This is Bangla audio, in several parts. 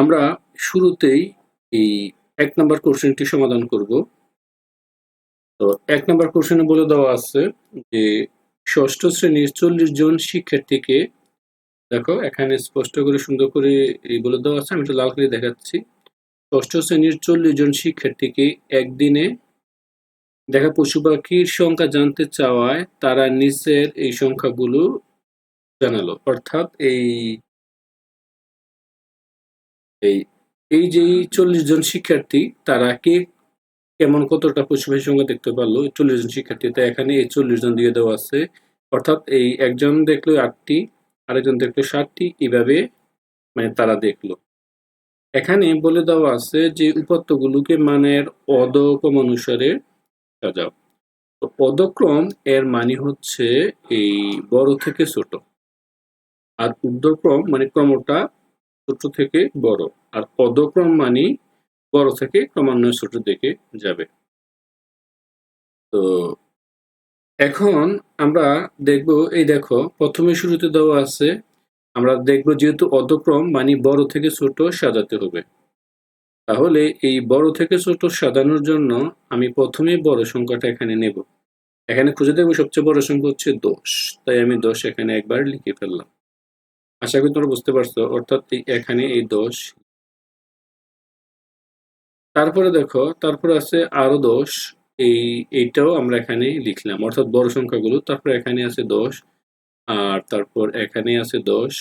আমরা শুরুতেই এই এক নম্বর কোশ্চেনটি সমাধান করব। তো এক নম্বর কোশ্চেনে বলে দেওয়া আছে যে, ষষ্ঠ শ্রেণির চল্লিশ জন শিক্ষার্থীকে, দেখো এখানে স্পষ্ট করে সুন্দর করে বলে দেওয়া আছে, আমি একটু লাল করে দেখাচ্ছি। ষষ্ঠ শ্রেণির চল্লিশ জন শিক্ষার্থীকে একদিনে, দেখা পশু পাখির সংখ্যা জানতে চাওয়ায় তারা নিচের এই সংখ্যাগুলো জানালো। অর্থাৎ এই এই এই যে চল্লিশ জন শিক্ষার্থী, তারা কে কেমন কতটা পশু পাখির সংখ্যা দেখতে পারল? চল্লিশ জন শিক্ষার্থী তাই এখানে এই চল্লিশ জন দিয়ে দেওয়া আছে। অর্থাৎ এই একজন দেখল আটটি, আরেকজন দেখল ষাটটি এইভাবে মানে তারা দেখল। এখানে বলে দেওয়া আছে যে উপাত্তগুলোকে মানের অদক্রম অনুসারে সাজাও। তো পদক্রম এর মানে হচ্ছে এই বড় থেকে ছোট। আর ঊর্ধ্বক্রম মানে ক্রমটা ছোট থেকে বড়। আর পদক্রম মানে বড় থেকে ক্রমান্বয়ে ছোট দিকে যাবে। তো এখন আমরা দেখব, এই দেখো, প্রথমে শুরুতে দেওয়া আছে, আমরা দেখব যেহেতু অধক্রম মানে বড় থেকে ছোট সাজাতে হবে। তাহলে এই বড় থেকে ছোট সাজানোর জন্য আমি প্রথমে বড় সংখ্যাটা এখানে নেব। এখানে খুঁজে দেখব সবচেয়ে বড় সংখ্যা হচ্ছে দশ। তাই আমি দশ এখানে একবার লিখে ফেললাম। আশা করি তোমরা বুঝতে পারছ। অর্থাৎ এখানে এই দোষ। তারপরে দেখো, তারপরে আছে আরও দোষ। এই, এইটাও আমরা এখানে লিখলাম। অর্থাৎ বড় সংখ্যাগুলো। তারপর এখানে আছে দোষ। আর তারপর এখানে আছে দোষ।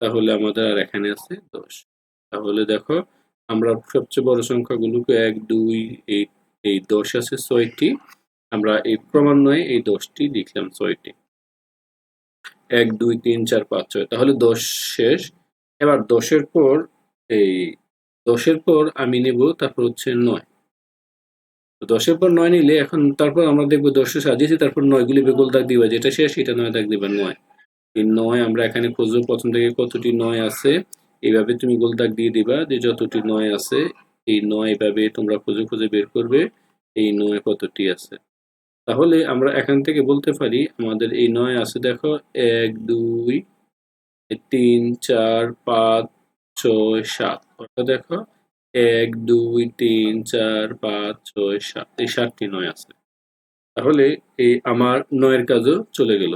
তাহলে আমাদের আর এখানে আছে দোষ। তাহলে দেখো, আমরা সবচেয়ে বড় সংখ্যাগুলোকে এক, দুই, এই এই আছে ছয়টি। আমরা এই ক্রমান্বয়ে এই দশটি লিখলাম ছয়টি। এক, দুই, তিন, চার, পাঁচ, ছয়, তাহলে দশ শেষ। এবার দশের পর এই দশের পর আমি নেব, তারপর হচ্ছে নয়। দশের পর নয় নিলে এখন তারপর আমরা দেখব দশে সাজিয়েছি, তারপর নয়গুলি বেগল দাগ দিবা, যেটা শেষ সেটা নয় দাগ দিবা, নয়। এই নয় আমরা এখানে খুঁজবো, প্রথম থেকে কতটি নয় আছে, এইভাবে তুমি গোল দাগ দিয়ে দিবা যে যতটি নয় আছে, এই নয় এভাবে তোমরা খুঁজে খুঁজে বের করবে, এই নয় কতটি আছে। তাহলে আমরা এখান থেকে বলতে পারি, আমাদের এই নয় আছে, দেখো, এক, দুই তিন, চার, পাঁচ, ছয়, সাত অর্থাৎ দেখো? এক, দুই, তিন, চার, পাঁচ, ছয়, সাত, এই সাতটি নয় আছে। তাহলে এই আমার নয়ের কাজও চলে গেল।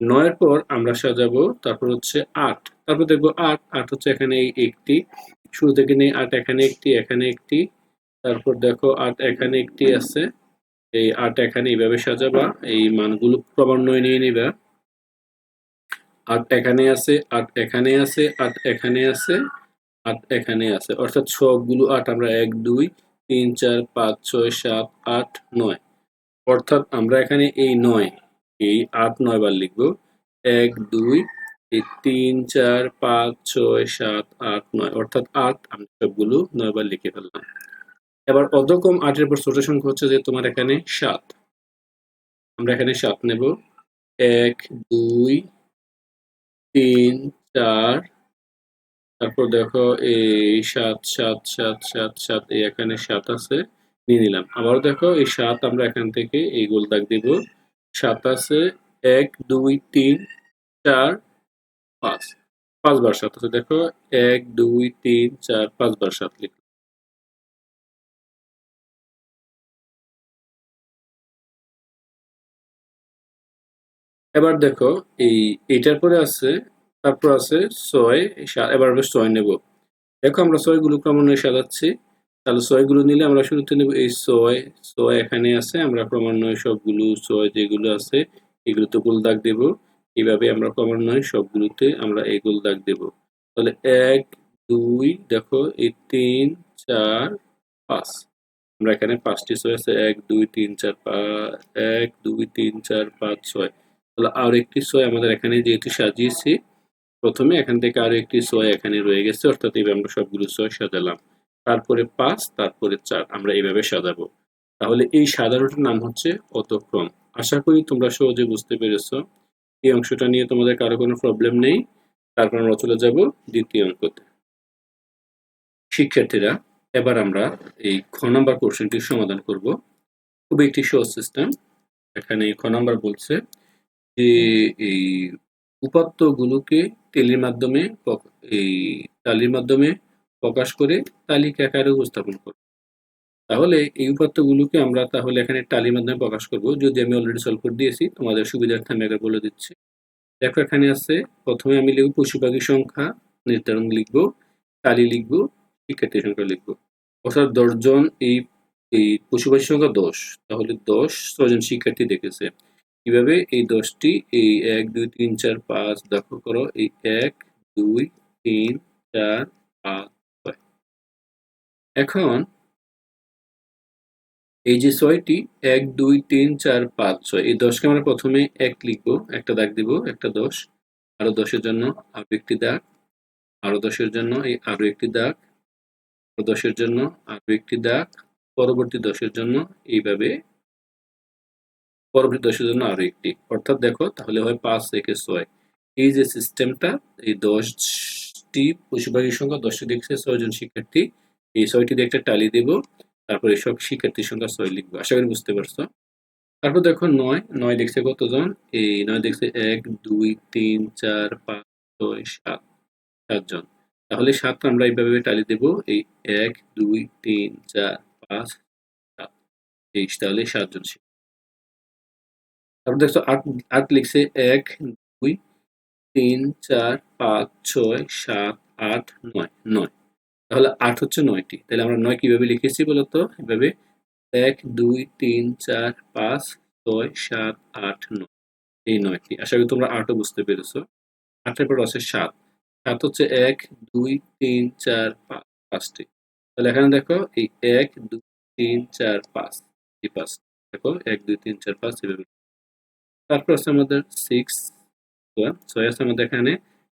নয়ের পর আমরা সাজাবো, তারপর হচ্ছে আট। তারপর দেখব আট আট হচ্ছে এখানে এই একটি, শুরু থেকে নেই, আট এখানে একটি এখানে একটি, তারপর দেখো আট এখানে একটি আছে। এই আট এখানে এইভাবে সাজাবা, এই মানগুলো ক্রমান্বয়ে নিয়ে নিবা। আট এখানে আছে আট এখানে আছে আট এখানে আছে আট এখানে আছে। অর্থাৎ সবগুলো আট আমরা এক, দুই, তিন, চার, পাঁচ, ছয়, সাত, আট, নয়। অর্থাৎ আমরা এখানে এই নয়, এই আট, নয় বার লিখব। এক, দুই, এই তিন, চার, পাঁচ, ছয়, সাত, আট, নয়। অর্থাৎ আট, আমরা সবগুলো নয় বার লিখে ফেললাম। এবার অধকম আটের পর ছোট সংখ্যা হচ্ছে যে তোমার এখানে সাত। আমরা এখানে সাত নেব। এক, দুই, তিন, চার। তারপর দেখো এই সাত সাত সাত সাত সাত, এই এখানে সাত আছে, নিয়ে নিলাম। আবার দেখো এই সাত আমরা এখান থেকে এই গোল দাগ দিব। সাত আছে, এক, দুই, তিন, চার, পাঁচ। পাঁচবার সাত আছে। দেখো, এক, দুই, তিন, চার, পাঁচবার সাত লিখলাম। এবার দেখো, এই এইটার পরে আছে, তারপর আছে ছয় এবার আমরা ছয় নেব। দেখো আমরা ছয়গুলো ক্রমান্বয়ে সাজাচ্ছি। তাহলে ছয়গুলো নিলে আমরা শুরুতে নেব এই ছয় ছয় এখানে আছে, আমরা ক্রমান্বয়ে সবগুলো, ছয় যেগুলো আছে, এগুলোতে গোল দাগ দেব। এইভাবে আমরা ক্রমান্বয়ে সবগুলোতে আমরা এই গোল দাগ দেব। তাহলে এক, দুই, দেখো, এই তিন, চার, পাঁচ। আমরা এখানে পাঁচটি ছয় আছে, এক, দুই, তিন, চার, পাঁচ, এক, দুই, তিন, চার, পাঁচ, ছয়। তাহলে আর একটি ছয় আমাদের এখানে যেহেতু সাজিয়েছি, প্রথমে এখান থেকে আরও একটি ছয় এখানে রয়ে গেছে, অর্থাৎ এইভাবে আমরা সবগুলো ছয় সাজালাম। তারপরে পাঁচ, তারপরে চার, আমরা এইভাবে সাজাবো। তাহলে এই সাজানোটার নাম হচ্ছে অতক্রম। আশা করি তোমরা সহজে বুঝতে পেরেছ। এই অংশটা নিয়ে তোমাদের কারও কোনো প্রবলেম নেই। তারপর আমরা চলে যাব দ্বিতীয় অঙ্কতে। শিক্ষার্থীরা, এবার আমরা এই খ নাম্বার কোশ্চেনটির সমাধান করব। খুব একটি সহজ সিস্টেম এখানে খ নাম্বার বলছে যে এই উপাত্তগুলোকে তেলের মাধ্যমে এই তালির মাধ্যমে প্রকাশ করে তালিকা আকারে উপস্থাপন করব তাহলে এই উপাত্তগুলোকে আমরা তাহলে এখানে টালির মাধ্যমে প্রকাশ করব। যদি আমি অলরেডি সলভ করে দিয়েছি, তোমাদের সুবিধার্থে আমি একবার বলে দিচ্ছি। দেখো এখানে আছে, প্রথমে আমি লিখব পশু পাখির সংখ্যা, নির্ধারণ লিখব টালি লিখব, শিক্ষার্থীর সংখ্যা লিখব। অর্থাৎ দশজন এই এই পশু পাখির সংখ্যা দশ, তাহলে দশ ছজন শিক্ষার্থী দেখেছে। কীভাবে এই দশটি, এই এক, দুই, তিন, চার, পাঁচ দেখো করো, এই এক, দুই, তিন, চার, পাঁচ, ছয়। এখন এই যে ছয়টি, এক, দুই, তিন, চার, পাঁচ, ছয়, এই দশকে আমরা প্রথমে এক লিখব, একটা দাগ দিব, একটা দশ, আরও দশের জন্য আরও একটি দাগ, আরও দশের জন্য এই আরও একটি দাগ দশের জন্য আরও একটি দাগ, পরবর্তী দশের জন্য এইভাবে পরবর্তী দশের জন্য আরও একটি। অর্থাৎ দেখো, তাহলে হয় পাঁচ থেকে ছয়। এই যে সিস্টেমটা এই দশটি পশুপাখির সংখ্যা, দশটি দেখছে ছয়জন শিক্ষার্থী। এই ছয়টি দিয়ে একটা টালি দেব। তারপর এসব শিক্ষার্থীর সংখ্যা ছয় লিখব। আশা করি বুঝতে পারছ? তারপর দেখো নয়। নয় দেখছে কতজন? এই নয় দেখছে এক, দুই, তিন, চার, পাঁচ, ছয়, সাত। সাতজন। তাহলে সাত আমরা এইভাবে টালি দেব। এই এক, দুই, তিন, চার, পাঁচ, সাত। এই তাহলে সাতজন তারপর দেখছ আট আট লিখছে এক, দুই, তিন, চার, পাঁচ, ছয়, সাত, আট, নয় নয়। তাহলে আট হচ্ছে নয়টি। তাহলে আমরা নয় কীভাবে লিখেছি বলতো? এভাবে এক, দুই, তিন, চার, পাঁচ, ছয়, সাত, আট, নয়। এই নয়টি। আশা করি তোমরা আটও বুঝতে পেরেছ। আটের পর আছে সাত। সাত হচ্ছে এক, দুই, তিন, চার, পাঁচ, পাঁচটি। তাহলে এখানে দেখো এই এক, দুই, তিন, চার, পাঁচ। এই পাঁচ দেখো, এক, দুই, তিন, চার, পাঁচ, এভাবে তারপর আছে আমাদের সিক্স ছয় আছে আমাদের এখানে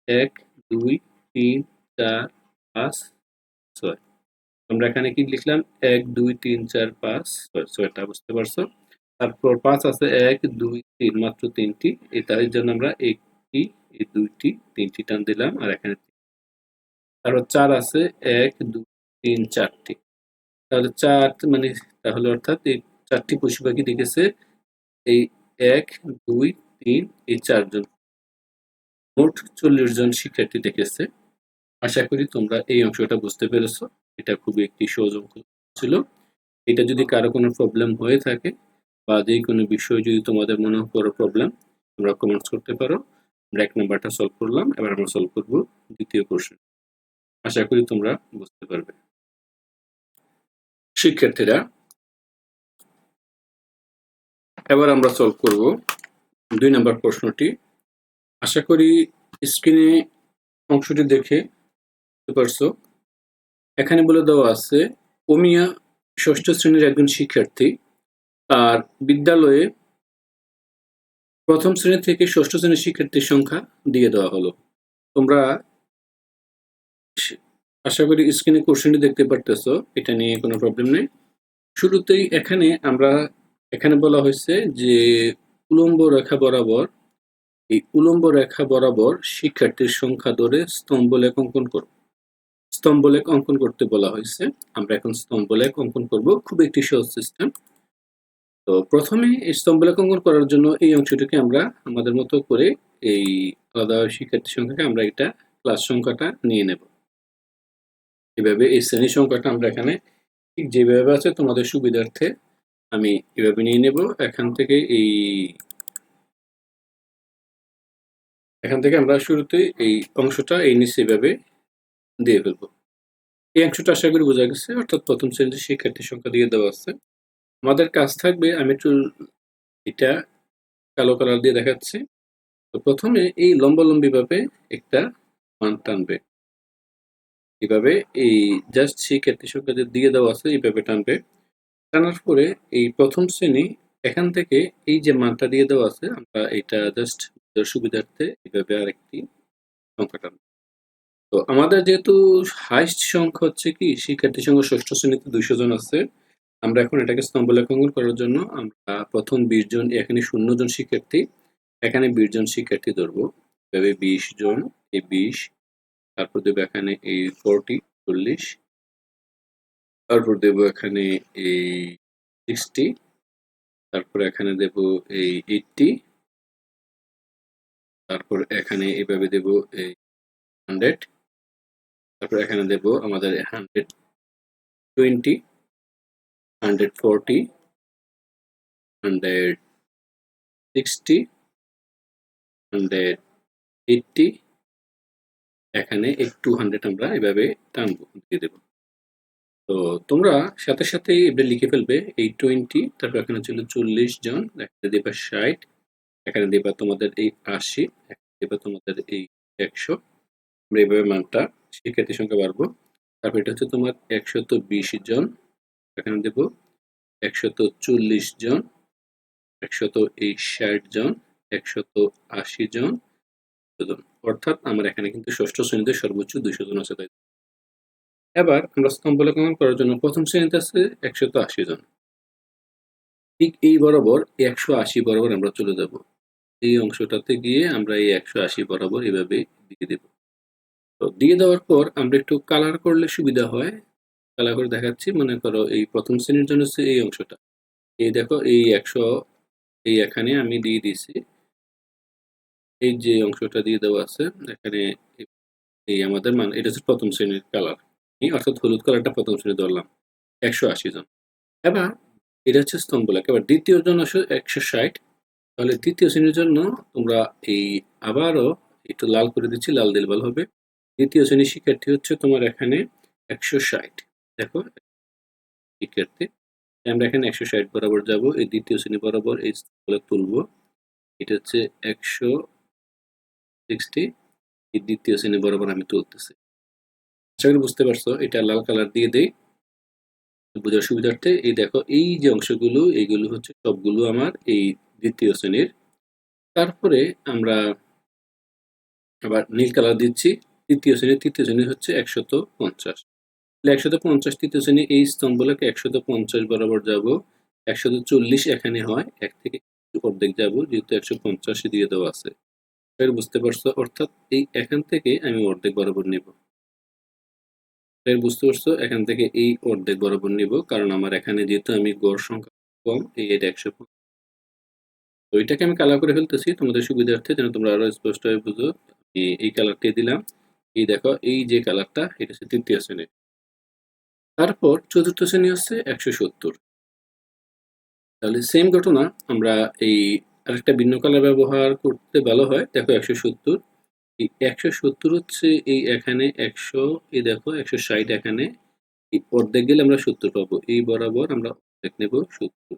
এক, দুই, তিন, চার, পাঁচ, ছয়। আমরা এখানে কি লিখলাম? এক, দুই, তিন, চার, পাঁচ, ছয়। ছয়টা, বুঝতে পারছ? তারপর পাঁচ আছে এক, দুই, তিন, মাত্র তিনটি। এই তার জন্য আমরা একটি এই দুইটি, তিনটি টান দিলাম, আর এখানে তারপর চার আছে এক, দুই, তিন, চারটি। তাহলে চার মানে তাহলে অর্থাৎ এই চারটি পশু পাখি দেখেছে, এই এক, দুই, তিন, এই চারজন। মোট চল্লিশ জন শিক্ষার্থী দেখেছে। আশা করি তোমরা এই অংশটা বুঝতে পেরেছ। এটা খুবই একটি সহজ অঙ্ক ছিল। এটা যদি কারও কোনো প্রবলেম হয়ে থাকে বা যে কোনো বিষয় যদি তোমাদের মনে করো প্রবলেম তোমরা কমেন্টস করতে পারো। আমরা এক নাম্বারটা সলভ করলাম। এবার আমরা সলভ করব দ্বিতীয় কোশ্চেন আশা করি তোমরা বুঝতে পারবে। শিক্ষার্থীরা এবার আমরা সলভ করব দুই নাম্বার প্রশ্নটি। আশা করি স্ক্রিনে অংশটি দেখে পারছ। এখানে বলে দেওয়া আছে ওমিয়া ষষ্ঠ শ্রেণির একজন শিক্ষার্থী আর বিদ্যালয়ে প্রথম শ্রেণি থেকে ষষ্ঠ শ্রেণির শিক্ষার্থীর সংখ্যা দিয়ে দেওয়া হলো। তোমরা আশা করি স্ক্রিনে কোশ্চেনটি দেখতে পারতেছ, এটা নিয়ে কোনো প্রবলেম নেই। শুরুতেই এখানে আমরা এখানে বলা হয়েছে যে উলম্ব রেখা বরাবর, এই উলম্ব রেখা বরাবর শিক্ষার্থীর সংখ্যা ধরে স্তম্ভলেখ অঙ্কন করব স্তম্ভলেখ অঙ্কন করতে বলা হয়েছে। আমরা এখন স্তম্ভলেখ অঙ্কন করব। খুব একটি সহজ সিস্টেম তো প্রথমে এই স্তম্ভলেখ অঙ্কন করার জন্য এই অংশটিকে আমরা আমাদের মতো করে এই আলাদা শিক্ষার্থী সংখ্যাকে আমরা এটা ক্লাস সংখ্যাটা নিয়ে নেব। এভাবে এই শ্রেণি সংখ্যাটা আমরা এখানে ঠিক যেভাবে আছে তোমাদের সুবিধার্থে আমি এভাবে নিয়ে নেব, এখান থেকে এই এখান থেকে আমরা শুরুতে এই অংশটা এই নিচে এভাবে দিয়ে ফেলব। এই অংশটা আশা করি বোঝা গেছে, অর্থাৎ প্রথম শ্রেণির শিক্ষার্থীর সংখ্যা দিয়ে দেওয়া আছে। আমাদের কাজ থাকবে, আমি একটু এটা কালো কালার দিয়ে দেখাচ্ছি। তো প্রথমে এই লম্বালম্বি ভাবে একটা মান টানবে। এভাবে এই জাস্ট শিক্ষার্থী সংখ্যা দিয়ে দেওয়া আছে এইভাবে টানবে। টানার পরে এই প্রথম শ্রেণি, এখান থেকে এই যে মানটা দিয়ে দেওয়া আছে, আমরা এটা জাস্ট সুবিধার্থে এইভাবে আরেকটি সংখ্যা টানবো। তো আমাদের যেহেতু হাইস্ট সংখ্যা হচ্ছে কি, শিক্ষার্থী সংখ্যা ষষ্ঠ শ্রেণীতে দুইশো জন আছে। আমরা এখন এটাকে স্তম্ভলেখাঙ্কন করার জন্য আমরা প্রথম বিশ জন, এখানে শূন্য জন শিক্ষার্থী, এখানে বিশ জন শিক্ষার্থী ধরবো। এভাবে বিশ জন, এই বিশ, তারপর দেবো এখানে এই ফোরটি চল্লিশ তারপর দেব এখানে এই সিক্সটি তারপর এখানে দেব এই এইটটি তারপর এখানে এভাবে দেব এই হান্ড্রেড তারপর এখানে দেব আমাদের hundred twenty hundred forty hundred sixty hundred eighty এখানে এই টু হান্ড্রেড আমরা এভাবে টানবো, দিয়ে দেবো। তো তোমরা সাথে সাথেই এটা লিখে ফেলবে এই টোয়েন্টি তারপর এখানে ছিল চল্লিশ জন এখানে দেবা ষাট, এখানে দেবা তোমাদের এই আশি, এখানে দেবা তোমাদের এই একশো। আমরা এইভাবে মানটা শিক্ষার্থী সংখ্যা বাড়বো। তারপর এটা হচ্ছে তোমার একশত বিশ জন, এখানে দেব একশত চল্লিশ জন, একশত এই ষাট জন, একশত আশি জন। জন অর্থাৎ আমার এখানে কিন্তু ষষ্ঠ শ্রেণীতে সর্বোচ্চ দুইশো জন আছে, তাই এবার আমরা স্তম্ভলেখন করার জন্য প্রথম শ্রেণীতে আছে একশত আশি জন। ঠিক এই বরাবর একশো আশি বরাবর আমরা চলে যাব। এই অংশটাতে গিয়ে আমরা এই একশো আশি বরাবর এভাবে দিয়ে দেব। তো দিয়ে দেওয়ার পর আমরা একটু কালার করলে সুবিধা হয়। কালার করে দেখাচ্ছি, মনে করো এই প্রথম শ্রেণির জন্য হচ্ছে এই অংশটা। এই দেখো এই একশো, এই এখানে আমি দিয়ে দিয়েছি। এই যে অংশটা দিয়ে দেওয়া আছে, এখানে এই আমাদের মান, এটা হচ্ছে প্রথম শ্রেণির কালার অর্থাৎ হলুদ কালারটা প্রথম শ্রেণি ধরলাম, একশো আশি জন। এবার এটা হচ্ছে স্তম্ভলেখ। এবার দ্বিতীয় জন একশো ষাট। তাহলে তৃতীয় শ্রেণির জন্য তোমরা এই আবারও একটু লাল করে দিচ্ছি, লাল দিল ভালো হবে। দ্বিতীয় শ্রেণির শিক্ষার্থী হচ্ছে তোমার এখানে একশো ষাট। দেখো, শিক্ষার্থী, আমরা এখানে একশো ষাট বরাবর যাব, এই দ্বিতীয় শ্রেণি বরাবর এই স্তম্ভলেখ তুলবো। এটা হচ্ছে একশো সিক্সটি এই দ্বিতীয় শ্রেণি বরাবর আমি তুলতেছি। আশা করি বুঝতে পারছ, এটা লাল কালার দিয়ে দেই। বোঝার সুবিধার্থে এই দেখো, এই যে অংশগুলো এইগুলো হচ্ছে সবগুলো আমার এই দ্বিতীয় শ্রেণির। তারপরে আমরা আবার নীল কালার দিচ্ছি, তৃতীয় শ্রেণির তৃতীয় শ্রেণি হচ্ছে একশত পঞ্চাশ। একশত পঞ্চাশ তৃতীয় শ্রেণি, এই স্তম্ভটাকে একশত পঞ্চাশ বরাবর যাব। একশত চল্লিশ এখানে হয়, এক থেকে অর্ধেক যাব, যেহেতু একশো পঞ্চাশে দিয়ে দেওয়া আছে। বুঝতে পারছ, অর্থাৎ এই এখান থেকে আমি অর্ধেক বরাবর নেব। এর বুঝতে পারছ, এখান থেকে এই অর্ধেক বরাবর নিব, কারণ আমার এখানে যেহেতু আমি গড় সংখ্যা কম, এই এটা একশো তো এটাকে আমি কালার করে ফেলতেছি, তোমাদের সুবিধার্থে যেন তোমরা আরও স্পষ্টভাবে বুঝো। এই কালারটি দিলাম, এই দেখো, এই যে কালারটা এটা হচ্ছে তৃতীয় শ্রেণি তারপর চতুর্থ শ্রেণি হচ্ছে একশো সত্তর। তাহলে সেম ঘটনা, আমরা এই আরেকটা ভিন্ন কালার ব্যবহার করতে ভালো হয়। দেখো একশো সত্তর এই একশো সত্তর হচ্ছে এই এখানে একশো, এই দেখো একশো ষাট এখানে। এই অর্ধেক গেলে আমরা সত্তর পাবো। এই বরাবর আমরা অর্ধেক নেব সত্তর।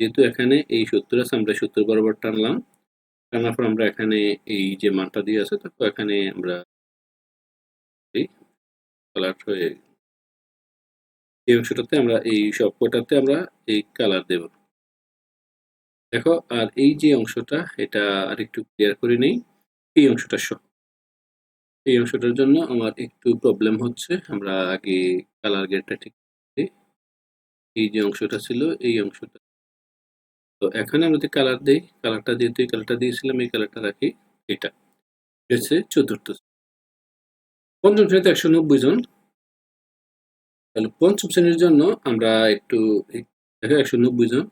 যেহেতু এখানে এই সত্তর আছে, আমরা সত্তর বরাবর টানলাম। টানার পর আমরা এখানে এই যে মানটা দিয়ে আছে তারপর এখানে আমরা কালার হয়ে এই অংশটাতে আমরা এই সব কটাতে আমরা এই কালার দেব। দেখো, আর এই যে অংশটা, এটা আর একটু ক্লিয়ার করে নেই। এই অংশটা সহ এই অংশটার জন্য আমার একটু প্রবলেম হচ্ছে। আমরা আগে কালার গেটটা ঠিক এই যে অংশটা ছিল, এই অংশটা। তো এখানে আমরা যদি কালার দিই কালারটা যেহেতু এই কালারটা দিয়েছিলাম, এই কালারটা রাখি এটা। হচ্ছে চতুর্থ পঞ্চম শ্রেণীতে একশো নব্বই জন। তাহলে পঞ্চম শ্রেণির জন্য আমরা একটু দেখো একশো নব্বই জন।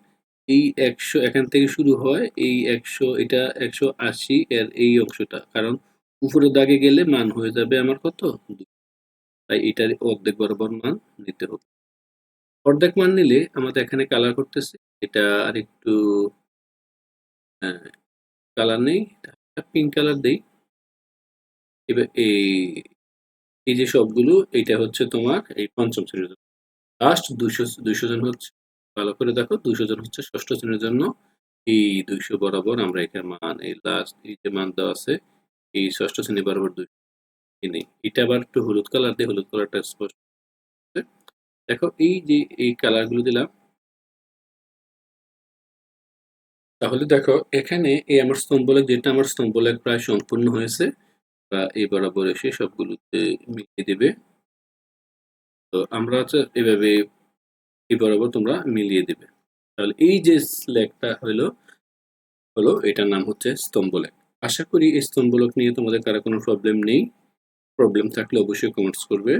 এই একশো, এখান থেকে শুরু হয় এই একশো, এটা একশো আশি এর এই অংশটা। কারণ উপরে দাগে গেলে মান হয়ে যাবে আমার কত? তাই এটার অর্ধেক বরাবর মান নিতে হবে। অর্ধেক মান নিলে আমাদের এখানে কালার করতেছে। এটা আর একটু কালার নেই। পিঙ্ক কালার দেই। এবার এই এই যে সবগুলো এটা হচ্ছে তোমার এই পঞ্চম শ্রেণির। লাস্ট দুইশো দুইশো জন হচ্ছে। ভালো করে দেখো, দুইশো জন হচ্ছে ষষ্ঠ শ্রেণির জন্য। এই দুইশো বরাবর আমরা এখানে মান, এই লাস্ট এই যে মান দেওয়া আছে, এই ষষ্ঠ শ্রেণি বরাবর দুই নেই। এটা আবার একটু হলুদ কালার দিয়ে, হলুদ কালারটা স্পষ্ট দেখো, এই যে এই কালারগুলো দিলাম, তাহলে দেখো, এখানে এই আমার স্তম্ভলেখ যেটা আমার স্তম্ভলেখ প্রায় সম্পূর্ণ হয়েছে, বা এই বরাবর এসে সবগুলোতে মিলিয়ে দিবে। তো আমরা এভাবে এই বরাবর তোমরা মিলিয়ে দিবে। তাহলে এই যে লেখটা হলো হলো এটার নাম হচ্ছে স্তম্ভ স্তম্ভলেখ। আশা করি এই স্তম্ভ স্তম্ভলেখ নিয়ে তোমাদের কারও কোনো প্রবলেম নেই। প্রবলেম থাকলে অবশ্যই কমেন্টস করবে।